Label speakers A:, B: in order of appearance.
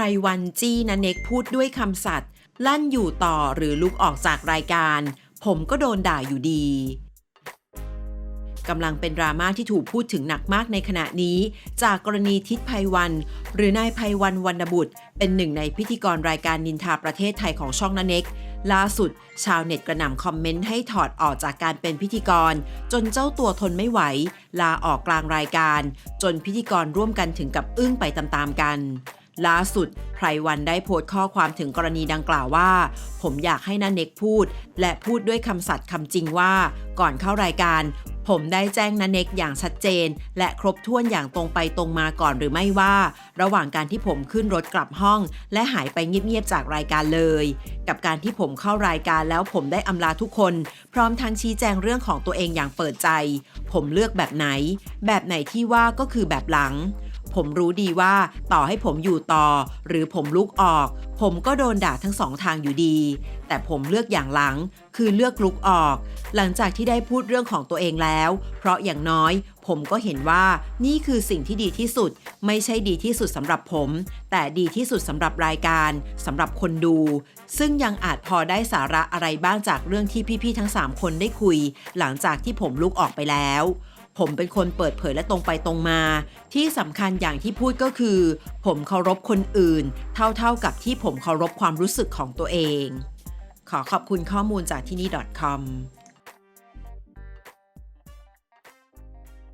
A: รวันจี้นันเน็กพูดด้วยคำสัตย์ลั่นอยู่ต่อหรือลุกออกจากรายการ ผมก็โดนด่าอยู่ดีกำลังเป็นดราม่าที่ถูกพูดถึงหนักมากในขณะนี้ จากกรณีทิศภัยวัน หรือนายภัยวันวรรณบุตร เป็นหนึ่งในพิธีกรรายการนินทาประเทศไทยของช่องนันเน็กล่าสุด ชาวเน็ตกระหน่ำคอมเมนต์ให้ถอดออกจากการเป็นพิธีกร จนเจ้าตัวทนไม่ไหว ลาออกกลางรายการ จนพิธีกรร่วมกันถึงกับอึ้งไปตามๆกัน ล่าสุดไพรวันได้โพสต์ข้อความถึงกรณีดังกล่าวว่า ผมอยากให้นันเน็กพูด และพูดด้วยคำสัตย์คำจริงว่า ก่อนเข้ารายการ ผมได้แจ้งนันเน็กอย่างชัดเจน และครบถ้วนอย่างตรงไปตรงมาก่อนหรือไม่ว่า ระหว่างการที่ผมขึ้นรถกลับห้อง และหายไปเงียบๆจากรายการเลย กับการที่ผมเข้ารายการแล้วผมได้อำลาทุกคน พร้อมทั้งชี้แจงเรื่องของตัวเองอย่างเปิดใจ ผมเลือกแบบไหน แบบไหนที่ว่าก็คือแบบหลัง ผมรู้ดีว่าต่อให้ผมอยู่ต่อ หรือผมลุกออก ผมก็โดนด่าทั้งสองทางอยู่ดี แต่ผมเลือกอย่างหลัง คือเลือกลุกออก หลังจากที่ได้พูดเรื่องของตัวเองแล้ว เพราะอย่างน้อยผมก็เห็นว่านี่คือสิ่งที่ดีที่สุด ไม่ใช่ดีที่สุดสำหรับผม แต่ดีที่สุดสำหรับรายการสำหรับคนดู ซึ่งยังอาจพอได้สาระอะไรบ้างจากเรื่องที่พี่ๆทั้ง 3 คนได้คุย หลังจากที่ผมลุกออกไปแล้ว ผมเป็นคนเปิดเผยและตรงไปตรงมา ที่สำคัญอย่างที่พูดก็คือ ผมเคารพคนอื่น เท่าๆกับที่ผมเคารพความรู้สึกของตัวเอง ขอขอบคุณข้อมูลจากที่นี่ .com